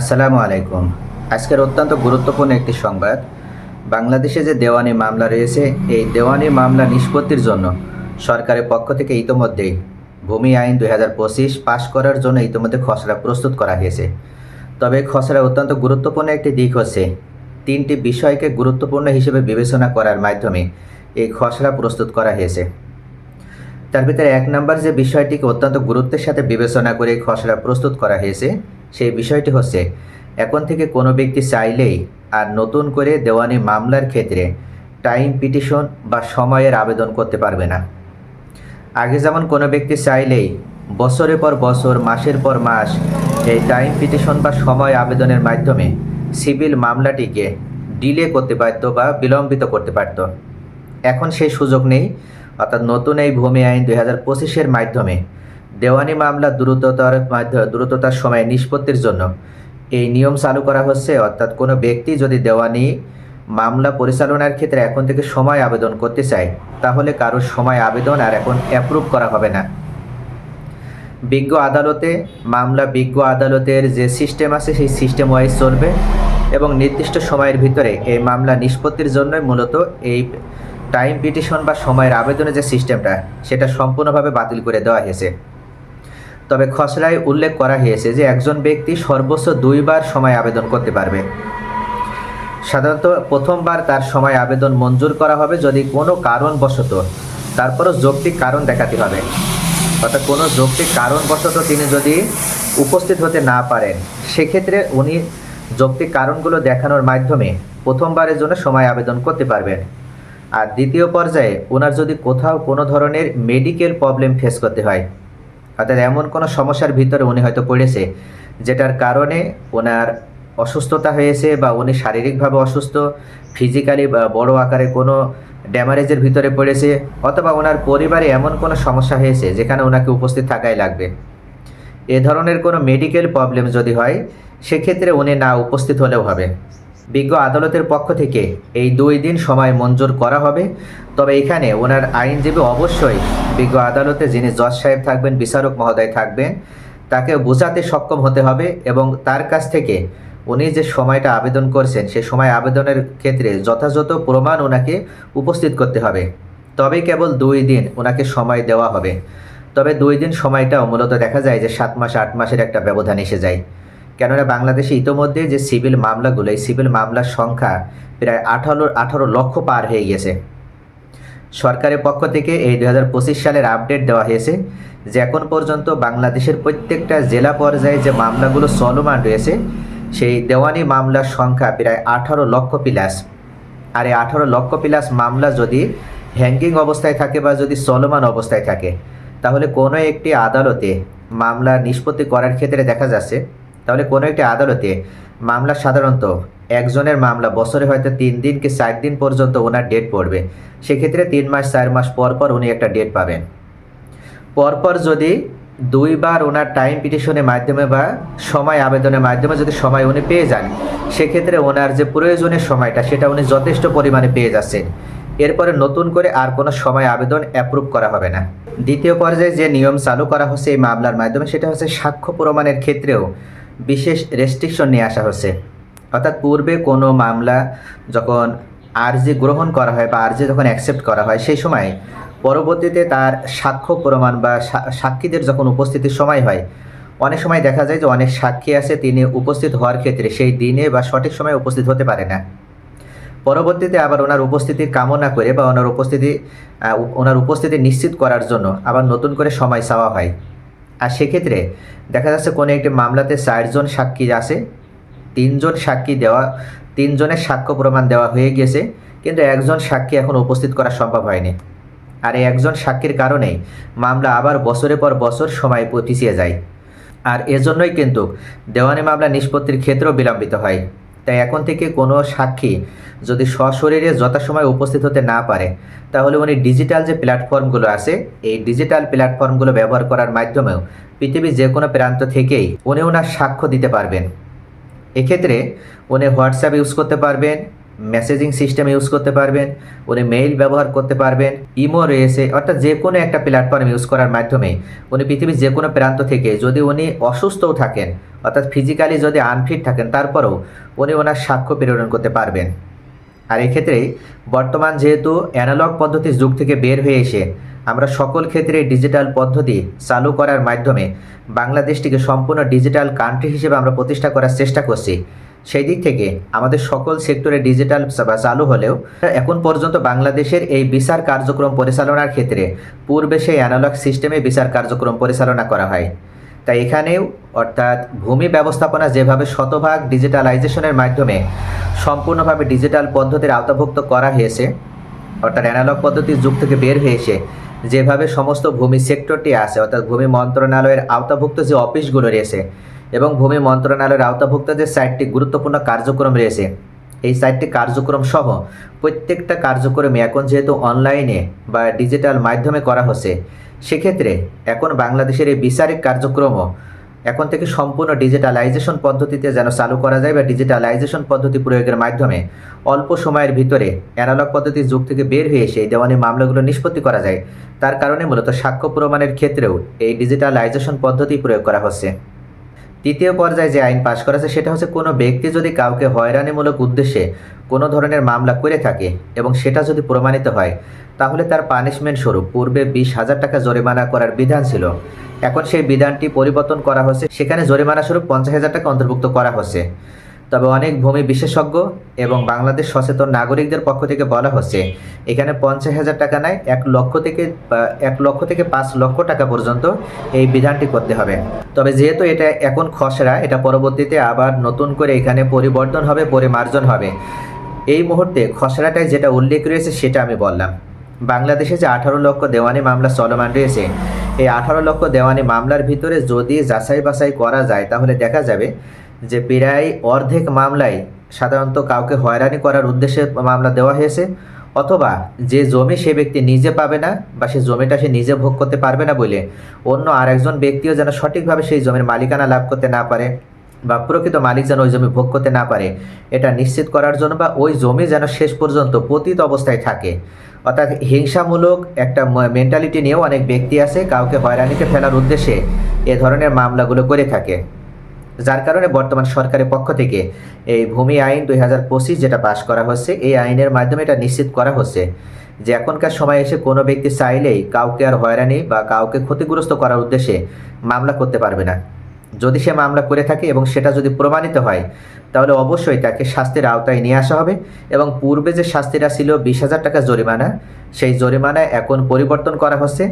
আসসালামু আলাইকুম। আজকের অত্যন্ত গুরুত্বপূর্ণ একটি সংবাদ। বাংলাদেশে যে দেওয়ানি মামলা রয়েছে, এই দেওয়ানি মামলা নিষ্পত্তির জন্য সরকারের পক্ষ থেকে ইতোমধ্যেই ভূমি আইন দুই হাজার পঁচিশ পাশ করার জন্য ইতোমধ্যে খসড়া প্রস্তুত করা হয়েছে। তবে খসড়া অত্যন্ত গুরুত্বপূর্ণ একটি দিক হচ্ছে, তিনটি বিষয়কে গুরুত্বপূর্ণ হিসেবে বিবেচনা করার মাধ্যমে এই খসড়া প্রস্তুত করা হয়েছে। তার ভিতরে এক নম্বর যে বিষয়টিকে অত্যন্ত গুরুত্বের সাথে বিবেচনা করে খসড়া প্রস্তুত করা হয়েছে, সেই বিষয়টি হচ্ছে, এখন থেকে কোনো ব্যক্তি চাইলেই আর নতুন করে দেওয়ানি মামলার ক্ষেত্রে টাইম পিটিশন বা সময়ের আবেদন করতে পারবে না। আগে যেমন কোনো ব্যক্তি চাইলেই বছরের পর বছর, মাসের পর মাস এই টাইম পিটিশন বা সময় আবেদনের মাধ্যমে সিভিল মামলাটিকে ডিলে করতে পারতো বা বিলম্বিত করতে পারত। এখন সেই সুযোগ নেই। অর্থাৎ নতুন এই ভূমি আইন দুই হাজার পঁচিশের মাধ্যমে দেওয়ানি মামলা দ্রুততার দ্রুততার সময় নিষ্পত্তির জন্য। এই নিয়ম চালু করা হচ্ছে, অর্থাৎ কোনো ব্যক্তি যদি দেওয়ানি মামলা পরিচালনার ক্ষেত্রে এখন থেকে সময় আবেদন করতে চায়, তাহলে কারোর সময় আবেদন আর এখন অ্যাপ্রুভ করা হবে না। বিজ্ঞ আদালতে, মামলা বিজ্ঞ আদালতের যে সিস্টেম আছে, সেই সিস্টেম ওয়াইজ চলবে এবং নির্দিষ্ট সময়ের ভিতরে এই মামলা নিষ্পত্তির জন্যই মূলত এই টাইম পিটিশন বা সময়ের আবেদনের যে সিস্টেমটা, সেটা সম্পূর্ণভাবে বাতিল করে দেওয়া হয়েছে। তবে খসড়ায় উল্লেখ করা হয়েছে যে একজন ব্যক্তি সর্বোচ্চ দুইবার সময় আবেদন করতে পারবে। সাধারণত প্রথমবার তার সময় আবেদন মঞ্জুর করা হবে যদি কোনো কারণবশত, তারপরও যৌক্তিক কারণ দেখাতে হবে। অর্থাৎ কোনো যৌক্তিক কারণবশত তিনি যদি উপস্থিত হতে না পারেন, সেক্ষেত্রে উনি যৌক্তিক কারণগুলো দেখানোর মাধ্যমে প্রথমবারের জন্য সময় আবেদন করতে পারবেন। আর দ্বিতীয় পর্যায়ে ওনার যদি কোথাও কোনো ধরনের মেডিকেল প্রবলেম ফেস করতে হয়, অর্থাৎ এমন কোনো সমস্যার ভিতরে উনি হয়তো পড়েছে, যেটার কারণে ওনার অসুস্থতা হয়েছে বা উনি শারীরিকভাবে অসুস্থ ফিজিক্যালি বড় আকারে কোনো ড্যামারেজের ভিতরে পড়েছে, অথবা ওনার পরিবারে এমন কোনো সমস্যা হয়েছে যেখানে ওনাকে উপস্থিত থাকাই লাগবে। এ ধরনের কোনো মেডিকেল প্রবলেম যদি হয়, সেক্ষেত্রে উনি না উপস্থিত হলেও হবে। বিজ্ঞ আদালতের পক্ষ থেকে এই দুই দিন সময় মঞ্জুর করা হবে। তবে এখানে ওনার আইনজীবী অবশ্যই বিজ্ঞ আদালতে যিনি জজ সাহেব থাকবেন, বিচারক মহোদয় থাকবেন তাকে বোঝাতে সক্ষম হতে হবে এবং তার কাছ থেকে উনি যে সময়টা আবেদন করছেন, সে সময় আবেদনের ক্ষেত্রে যথাযথ প্রমাণ ওনাকে উপস্থিত করতে হবে। তবে কেবল দুই দিন ওনাকে সময় দেওয়া হবে। তবে দুই দিন সময়টাও মূলত দেখা যায় যে সাত মাস, আট মাসের একটা ব্যবধান এসে যায়। কেননা বাংলাদেশে ইতোমধ্যে যে সিভিল মামলাগুলো, এই সিভিল মামলার সংখ্যা প্রায় আঠারো আঠারো লক্ষ পার হয়ে গেছে। সরকারের পক্ষ থেকে এই দু হাজার পঁচিশ সালের আপডেট দেওয়া হয়েছে যে এখন পর্যন্ত বাংলাদেশের প্রত্যেকটা জেলা পর্যায়ে যে মামলাগুলো চলমান রয়েছে, সেই দেওয়ানি মামলার সংখ্যা প্রায় আঠারো লক্ষ প্লাস। আর এই আঠারো লক্ষ প্লাস মামলা যদি হ্যাঙ্গিং অবস্থায় থাকে বা যদি চলমান অবস্থায় থাকে, তাহলে কোনো একটি আদালতে মামলা নিষ্পত্তি করার ক্ষেত্রে দেখা যাচ্ছে তাহলে কোনো একটি আদালতে মামলা সাধারণত একজনের মামলা বছরে হয়তো তিন দিন কি চার দিন পর্যন্ত ওনার ডেট পড়বে। সেক্ষেত্রে তিন মাস, চার মাস পর পর উনি একটা ডেট পাবেন। পরপর যদি দুইবার ওনার টাইম পিটিশনের মাধ্যমে বা সময় আবেদনের মাধ্যমে যদি সময় উনি পেয়ে যান, সেক্ষেত্রে ওনার যে প্রয়োজনীয় সময়টা সেটা উনি যথেষ্ট পরিমাণে পেয়ে যাচ্ছেন। এরপরে নতুন করে আর কোনো সময় আবেদন অ্যাপ্রুভ করা হবে না। দ্বিতীয় পর্যায়ে যে নিয়ম চালু করা হচ্ছে এই মামলার মাধ্যমে, সেটা হচ্ছে সাক্ষ্য প্রমাণের ক্ষেত্রেও বিশেষ রেস্ট্রিকশন নিয়ে আসা হচ্ছে। অর্থাৎ পূর্বে কোনো মামলা যখন আর্জি গ্রহণ করা হয় বা আর্জি যখন অ্যাকসেপ্ট করা হয় সেই সময় পরবর্তীতে তার সাক্ষ্য প্রমাণ বা সাক্ষীদের যখন উপস্থিতির সময় হয়, অনেক সময় দেখা যায় যে অনেক সাক্ষী আছে তিনি উপস্থিত হওয়ার ক্ষেত্রে সেই দিনে বা সঠিক সময়ে উপস্থিত হতে পারে না। পরবর্তীতে আবার ওনার উপস্থিতি কামনা করে বা ওনার উপস্থিতি ওনার উপস্থিতি নিশ্চিত করার জন্য আবার নতুন করে সময় চাওয়া হয়। সেক্ষেত্রে দেখা যাচ্ছে কোনো একটি মামলাতে চারজন সাক্ষী আছে, তিনজন সাক্ষী দেওয়া, তিনজনের সাক্ষ্য প্রমাণ দেওয়া হয়ে গেছে, কিন্তু একজন সাক্ষী এখন উপস্থিত করা সম্ভব হয়নি। আর একজন সাক্ষীর কারণেই মামলা আবার বছরের পর বছর সময় পিছিয়ে যায়। আর এজন্যই কিন্তু দেওয়ানি মামলা নিষ্পত্তির ক্ষেত্রেও বিলম্বিত হয়। তাই এখন থেকে কোনো সাক্ষী যদি সশরীরে যথাসময় উপস্থিত হতে না পারে, তাহলে উনি ডিজিটাল যে প্ল্যাটফর্মগুলো আছে, এই ডিজিটাল প্ল্যাটফর্মগুলো ব্যবহার করার মাধ্যমেও পৃথিবীর যে কোনো প্রান্ত থেকেই উনি ওনার সাক্ষ্য দিতে পারবেন। এক্ষেত্রে উনি হোয়াটসঅ্যাপ ইউজ করতে পারবেন মেসেজিং সিস্টেম ইউজ করতে পারবেন, উনি মেইল ব্যবহার করতে পারবেন ইমো রয়েছে, অর্থাৎ যে কোনো একটা প্ল্যাটফর্ম ইউজ করার মাধ্যমে উনি পৃথিবীর যে কোনো প্রান্ত থেকে যদি উনি অসুস্থও থাকেন, অর্থাৎ ফিজিক্যালি যদি আনফিট থাকেন, তারপরেও উনি ওনার সাক্ষ্য প্রেরণ করতে পারবেন। আর এক্ষেত্রে বর্তমান যেহেতু অ্যানালগ পদ্ধতির যুগ থেকে বের হয়ে এসে আমরা সকল ক্ষেত্রে ডিজিটাল পদ্ধতি চালু করার মাধ্যমে বাংলাদেশটিকে সম্পূর্ণ ডিজিটাল কান্ট্রি হিসেবে আমরা প্রতিষ্ঠা করার চেষ্টা করছি। সেই দিক থেকে আমাদের সকল সেক্টরে ডিজিটাল চালু হলেও এখন পর্যন্ত বাংলাদেশের এই বিচার কার্যক্রম পরিচালনার ক্ষেত্রে পূর্বে সেই অ্যানালগ সিস্টেমে বিচার কার্যক্রম পরিচালনা করা হয়। তাই এখানেও অর্থাৎ ভূমি ব্যবস্থাপনা যেভাবে শতভাগ ডিজিটালাইজেশনের মাধ্যমে সম্পূর্ণভাবে ডিজিটাল পদ্ধতির আওতাভুক্ত করা হয়েছে, অর্থাৎ অ্যানালগ পদ্ধতির যুগ থেকে বের হয়েছে যেভাবে সমস্ত ভূমি সেক্টরটি আছে, অর্থাৎ ভূমি মন্ত্রণালয়ের আওতাভুক্ত যে অফিসগুলো রয়েছে এবং ভূমি মন্ত্রণালয়ের আওতাভুক্ত যে সাইটটি গুরুত্বপূর্ণ কার্যক্রম রয়েছে, এই সাইটটি কার্যক্রম সহ প্রত্যেকটা কার্যক্রমে এখন যেহেতু অনলাইনে বা ডিজিটাল মাধ্যমে করা হচ্ছে, সেক্ষেত্রে এখন বাংলাদেশের এই বিচারিক কার্যক্রমও এখন থেকে সম্পূর্ণ ডিজিটালাইজেশন পদ্ধতিতে যেন চালু করা যায় বা ডিজিটালাইজেশন পদ্ধতি প্রয়োগের মাধ্যমে অল্প সময়ের ভিতরে অ্যানালগ পদ্ধতির যুগ থেকে বের হয়ে এসে এই দেওয়ানি মামলাগুলো নিষ্পত্তি করা যায়। তার কারণে মূলত সাক্ষ্য প্রমাণের ক্ষেত্রেও এই ডিজিটালাইজেশন পদ্ধতি প্রয়োগ করা হচ্ছে। তৃতীয় পর্যায়ে যে আইন পাশ করা আছে সেটা হচ্ছে কোনো ব্যক্তি যদি কাউকে হয়রানিমূলক উদ্দেশ্যে কোনো ধরনের মামলা করে থাকে এবং সেটা যদি প্রমাণিত হয়, তাহলে তার পানিশমেন্ট স্বরূপ পূর্বে বিশ হাজার টাকা জরিমানা করার বিধান ছিল। এখন সেই বিধানটি পরিবর্তন করা হচ্ছে সেখানে জরিমানা স্বরূপ পঞ্চাশ হাজার টাকা অন্তর্ভুক্ত করা হচ্ছে। তবে অনেক ভূমি বিশেষজ্ঞ এবং বাংলাদেশ সচেতন নাগরিকদের পক্ষ থেকে বলা হচ্ছে এখানে পঞ্চাশ হাজার টাকা নয় এক লক্ষ থেকে এক লক্ষ থেকে পাঁচ লক্ষ টাকা পর্যন্ত এই বিধানটি করতে হবে। তবে যেহেতু এটা এখন খসড়া, এটা পরবর্তীতে আবার নতুন করে এখানে পরিবর্তন হবে, পরিমার্জন হবে। এই মুহূর্তে খসড়াটায় যেটা উল্লেখ রয়েছে, সেটা আমি বললাম। বাংলাদেশে যে আঠারো লক্ষ দেওয়ানি মামলা চলমান রয়েছে, এই আঠারো লক্ষ দেওয়ানি মামলার ভিতরে যদি যাচাই বাছাই করা যায়, তাহলে দেখা যাবে যে প্রায় অর্ধেক মামলায় সাধারণত কাউকে হয়রানি করার উদ্দেশ্যে মামলা দেওয়া হয়েছে। অথবা যে জমি সে ব্যক্তি নিজে পাবে না বা সে জমিটা সে নিজে ভোগ করতে পারবে না বলে অন্য আরেকজন ব্যক্তিও যেন সঠিকভাবে সেই জমির মালিকানা লাভ করতে না পারে বা প্রকৃত মালিক যেন ওই জমি ভোগ করতে না পারে, এটা নিশ্চিত করার জন্য বা ওই জমি যেন শেষ পর্যন্ত পতিত অবস্থায় থাকে। অর্থাৎ হিংসামূলক একটা মেন্টালিটি নিয়েও অনেক ব্যক্তি আছে, কাউকে হয়রানিতে ফেলার উদ্দেশ্যে এ ধরনের মামলাগুলো করে থাকে। যার কারণে বর্তমান সরকারের পক্ষ থেকে এই ভূমি আইন দুই হাজার পঁচিশ যেটা পাশ করা হচ্ছে, এই আইনের মাধ্যমে এটা নিশ্চিত করা হচ্ছে যে এখনকার সময় এসে কোনো ব্যক্তি চাইলেই কাউকে আর হয়রানি বা কাউকে ক্ষতিগ্রস্ত করার উদ্দেশ্যে মামলা করতে পারবে না। যদি সে মামলা করে থাকে এবং সেটা যদি প্রমাণিত হয়, তাহলে অবশ্যই তাকে শাস্তির আওতায় নিয়ে আসা হবে এবং পূর্বে যে শাস্তিটা ছিল বিশ হাজার টাকা জরিমানা, সেই জরিমানা এখন পরিবর্তন করা হচ্ছে।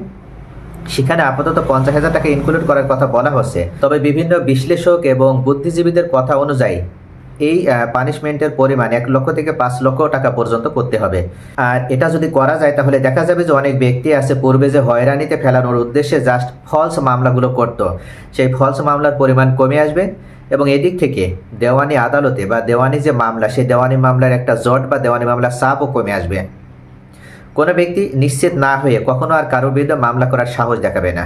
সেখানে আপাতত পঞ্চাশ হাজার টাকা ইনক্লুড করার কথা বলা হচ্ছে। তবে বিভিন্ন বিশ্লেষক এবং বুদ্ধিজীবীদের কথা অনুযায়ী এই পানিশমেন্টের পরিমাণ এক লক্ষ থেকে পাঁচ লক্ষ টাকা পর্যন্ত করতে হবে। আর এটা যদি করা যায়, তাহলে দেখা যাবে যে অনেক ব্যক্তি আছে পূর্বে যে হয়রানিতে ফেলানোর উদ্দেশ্যে জাস্ট ফলস মামলাগুলো করত। সেই ফলস মামলার পরিমাণ কমে আসবে এবং এদিক থেকে দেওয়ানি আদালতে বা দেওয়ানি যে মামলা, সেই দেওয়ানি মামলার একটা জট বা দেওয়ানি মামলার চাপও কমে আসবে। কোনো ব্যক্তি নিশ্চিত না হয়ে কখনো আর কারোর বিরুদ্ধে মামলা করার সাহস দেখাবে না।